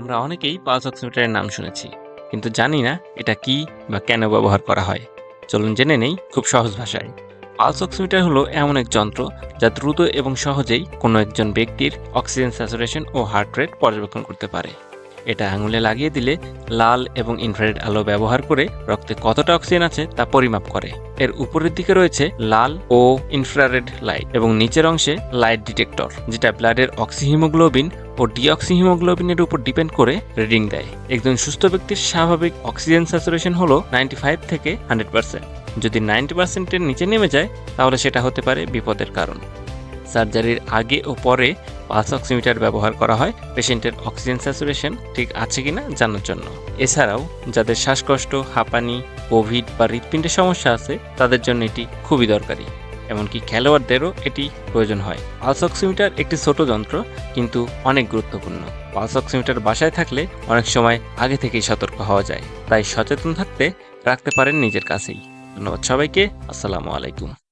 আমরা অনেকেই পালস অক্সিমিটারের নাম শুনেছি, কিন্তু জানি না এটা কি বা কেন ব্যবহার করা হয়। চলুন জেনে নেই খুব সহজ ভাষায়। পালস অক্সিমিটার হলো এমন এক যন্ত্র যা দ্রুত এবং সহজেই কোনো একজন ব্যক্তির অক্সিজেন স্যাচুরেশন ও হার্ট রেট পর্যবেক্ষণ করতে পারে। এটা আঙুলে লাগিয়ে দিলে লাল এবং ইনফ্রারেড আলো ব্যবহার করে রক্তে কতটা অক্সিজেন আছে তা পরিমাপ করে। এর উপরের দিকে রয়েছে লাল ও ইনফ্রারেড লাইট এবং নিচের অংশে লাইট ডিটেক্টর, যেটা ব্লাডের অক্সিহিমোগ্লোবিন ও ডিঅক্সিহিমোগ্লোবিনের উপর ডিপেন্ড করে রিডিং দেয়। একজন সুস্থ ব্যক্তির স্বাভাবিক অক্সিজেন স্যাচুরেশন হলো নাইনটি ফাইভ থেকে হান্ড্রেড পার্সেন্ট। যদি নাইনটি পার্সেন্টের নিচে নেমে যায়, তাহলে সেটা হতে পারে বিপদের কারণ। সার্জারির আগে ও পরে পালস অক্সিমিটার ব্যবহার করা হয় পেশেন্টের অক্সিজেন স্যাচুরেশন ঠিক আছে কিনা জানার জন্য। এছাড়াও, যাদের শ্বাসকষ্ট, হাঁপানি, কোভিড বা হৃৎপিণ্ডের সমস্যা আছে, তাদের জন্য এটি খুবই দরকারি। এমনকি খেলোয়াড়দেরও এটি প্রয়োজন হয়। পালস অক্সিমিটার একটি ছোট যন্ত্র, কিন্তু অনেক গুরুত্বপূর্ণ। পালস অক্সিমিটার বাসায় থাকলে অনেক সময় আগে থেকেই সতর্ক হওয়া যায়। তাই সচেতন থাকতে রাখতে পারেন নিজের কাছেই। ধন্যবাদ সবাইকে। আসসালামু আলাইকুম।